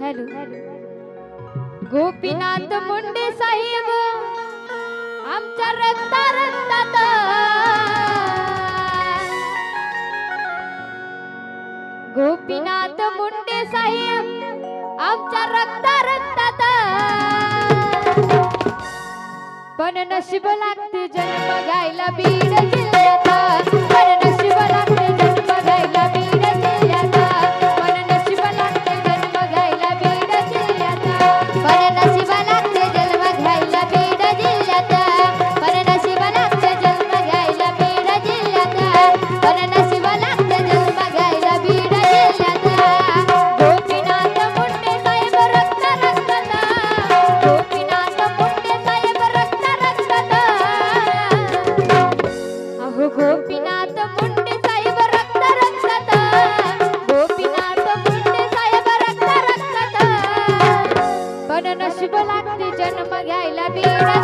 Hello. Gopinath Munde साहेब आमच्या रक्ता रक्तात गोपीनाथ मुंडे साहेब आमच्या रक्ता रक्तात पण नशीब लागते जन्म गायला बीड जिल्ह्यात. पण नशीब लागते वीणा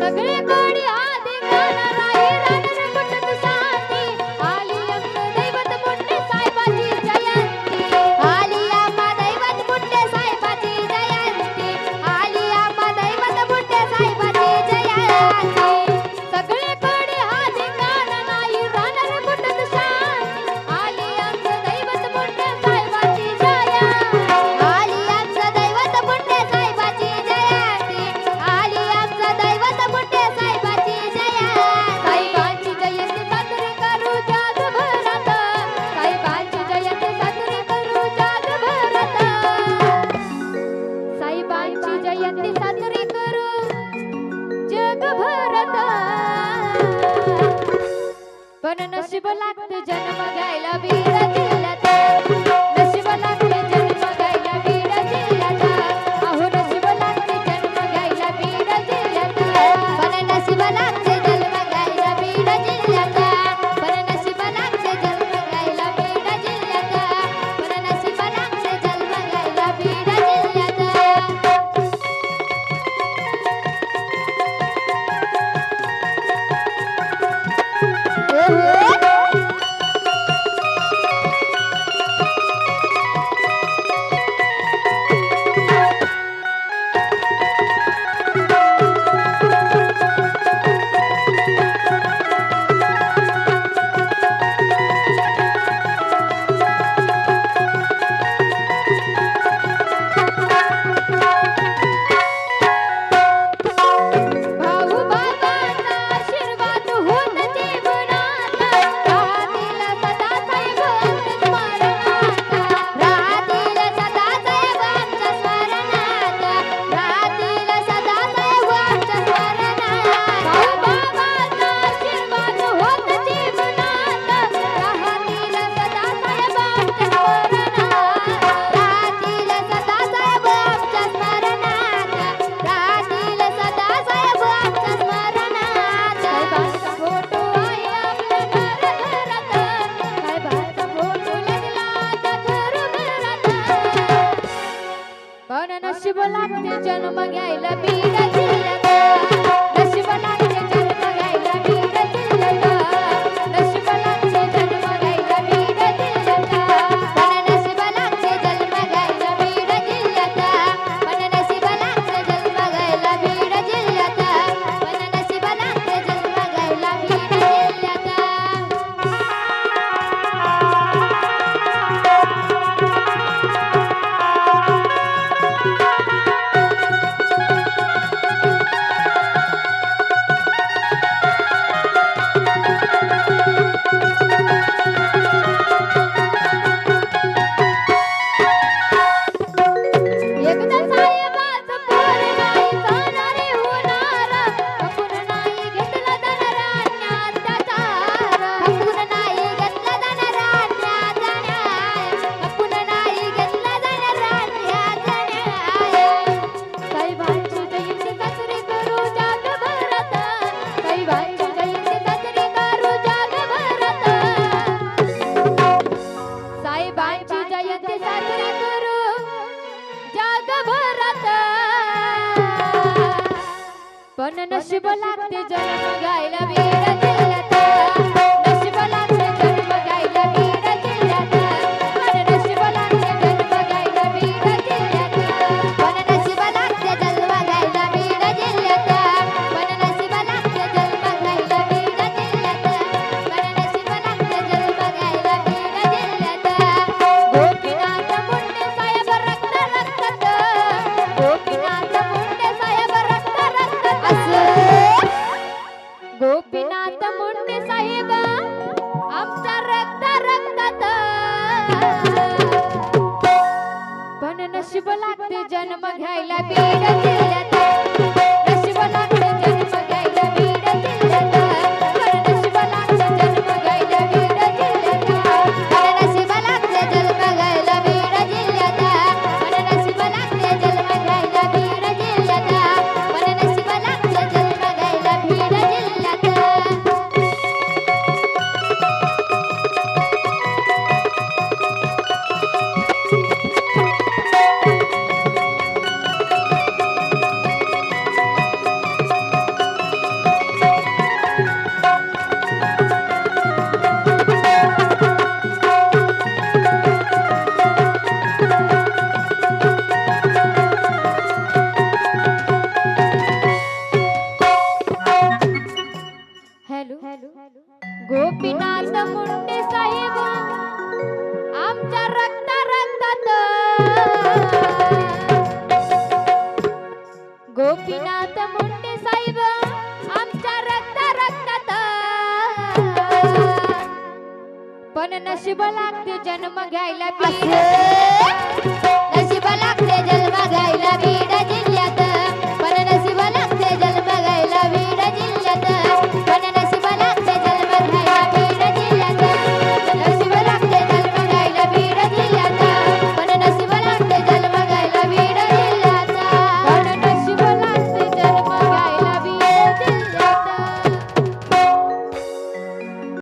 सगळे जग भरत पण नशीब लागत जन्म घ्यायला बीराची शुभ लागते जन्म घ्यायला बीड गोपीनाथ मुंडे साहेब आमच्या रक्त रक्तात गोपीनाथ मुंडे साहेब आमच्या रक्त रक्तात पण नशीब लागते जन्म घ्यायला नशीब लागते जन्म घ्यायला बीड जिल्ह्यात.